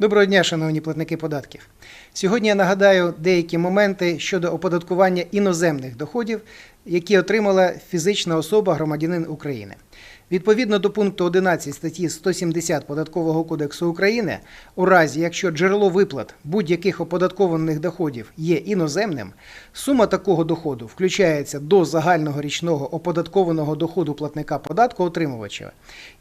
Доброго дня, шановні платники податків. Сьогодні я нагадаю деякі моменти щодо оподаткування іноземних доходів, які отримала фізична особа громадянин України. Відповідно до пункту 11 статті 170 Податкового кодексу України, у разі якщо джерело виплат будь-яких оподаткованих доходів є іноземним, сума такого доходу включається до загального річного оподаткованого доходу платника податку отримувача,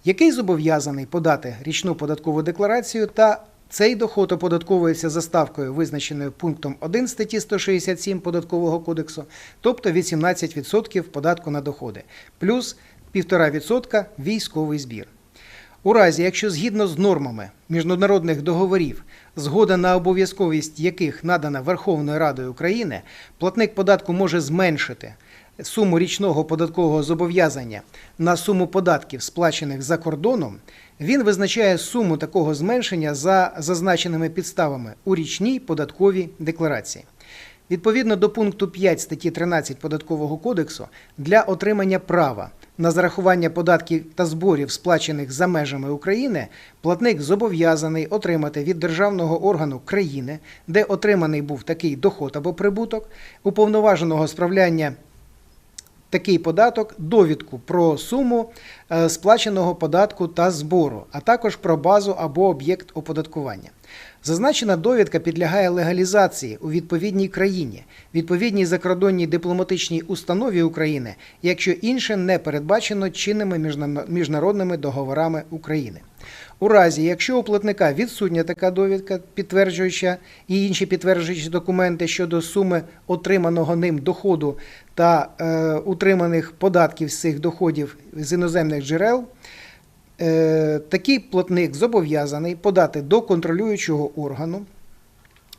який зобов'язаний подати річну податкову декларацію та цей доход оподатковується за ставкою, визначеною пунктом 1 статті 167 Податкового кодексу, тобто від 17% податку на доходи, плюс 1,5% військовий збір. У разі, якщо згідно з нормами міжнародних договорів, згода на обов'язковість яких надана Верховною Радою України, платник податку може зменшити суму річного податкового зобов'язання на суму податків, сплачених за кордоном, він визначає суму такого зменшення за зазначеними підставами у річній податковій декларації. Відповідно до пункту 5 статті 13 Податкового кодексу для отримання права на зарахування податків та зборів, сплачених за межами України, платник зобов'язаний отримати від державного органу країни, де отриманий був такий доход або прибуток, уповноваженого справляння такий податок, довідку про суму е, сплаченого податку та збору, а також про базу або об'єкт оподаткування. Зазначена довідка підлягає легалізації у відповідній країні, відповідній закордонній дипломатичній установі України, якщо інше не передбачено чинними міжнародними договорами України. У разі, якщо у платника відсутня така довідка, підтверджуюча і інші підтверджуючі документи щодо суми отриманого ним доходу та е, утриманих податків з цих доходів з іноземних джерел, такий платник зобов'язаний подати до контролюючого органу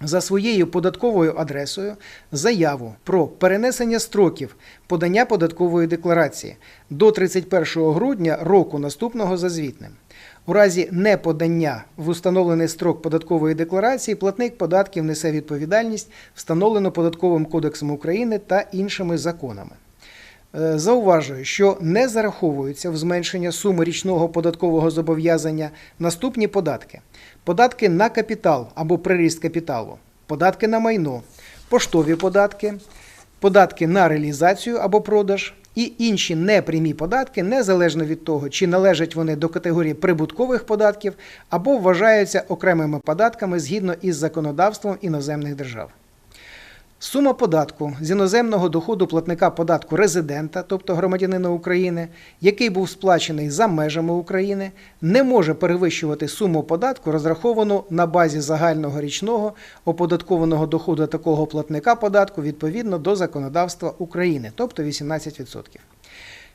за своєю податковою адресою заяву про перенесення строків подання податкової декларації до 31 грудня року наступного за звітним. У разі неподання в установлений строк податкової декларації платник податків несе відповідальність, встановлену Податковим кодексом України та іншими законами. Е, Зауважую, що не зараховуються в зменшення суми річного податкового зобов'язання наступні податки: податки на капітал або приріст капіталу, податки на майно, поштові податки, податки на реалізацію або продаж і інші непрямі податки, незалежно від того, чи належать вони до категорії прибуткових податків або вважаються окремими податками згідно із законодавством іноземних держав. Сума податку з іноземного доходу платника податку резидента, тобто громадянина України, який був сплачений за межами України, не може перевищувати суму податку, розраховану на базі загального річного оподаткованого доходу такого платника податку відповідно до законодавства України, тобто 18%.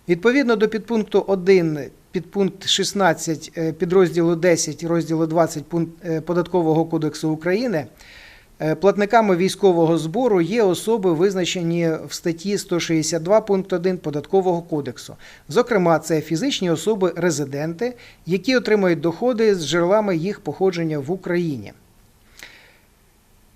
Відповідно до підпункту 1, підпункт 16 е, підрозділу 10 розділу 20 пункт е, Податкового кодексу України, платниками військового збору є особи, визначені в статті 162 пункт 1 Податкового кодексу. Зокрема, це фізичні особи-резиденти, які отримують доходи з джерелами їх походження в Україні.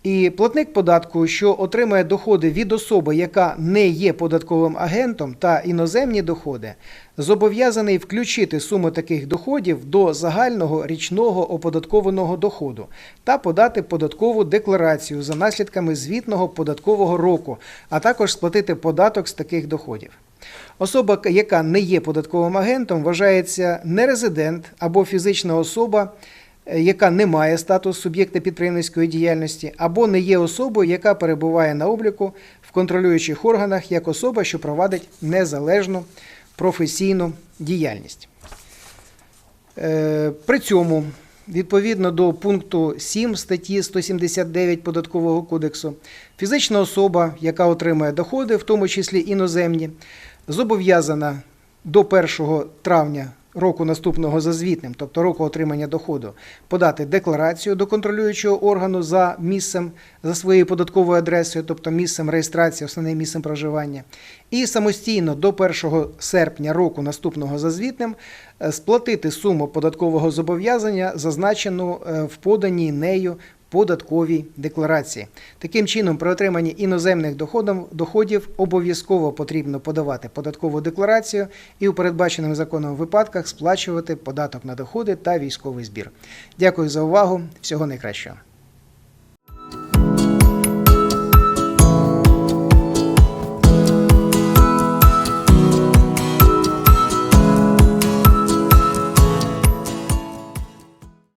І платник податку, що отримує доходи від особи, яка не є податковим агентом, та іноземні доходи, зобов'язаний включити суму таких доходів до загального річного оподаткованого доходу та подати податкову декларацію за наслідками звітного податкового року, а також сплатити податок з таких доходів. Особа, яка не є податковим агентом, вважається нерезидент або фізична особа, яка не має статус суб'єкта підприємницької діяльності, або не є особою, яка перебуває на обліку в контролюючих органах як особа, що провадить незалежну професійну діяльність. Е, При цьому, відповідно до пункту 7 статті 179 Податкового кодексу, фізична особа, яка отримує доходи, в тому числі іноземні, зобов'язана до 1 травня року наступного за звітним, тобто року отримання доходу, подати декларацію до контролюючого органу за місцем, за своєю податковою адресою, тобто місцем реєстрації, основним місцем проживання, і самостійно до 1 серпня року наступного за звітним е, сплатити суму податкового зобов'язання, зазначену е, в поданій нею податковій декларації. Таким чином, при отриманні іноземних доходів, обов'язково потрібно подавати податкову декларацію і у передбачених законом випадках сплачувати податок на доходи та військовий збір. Дякую за увагу. Всього найкращого.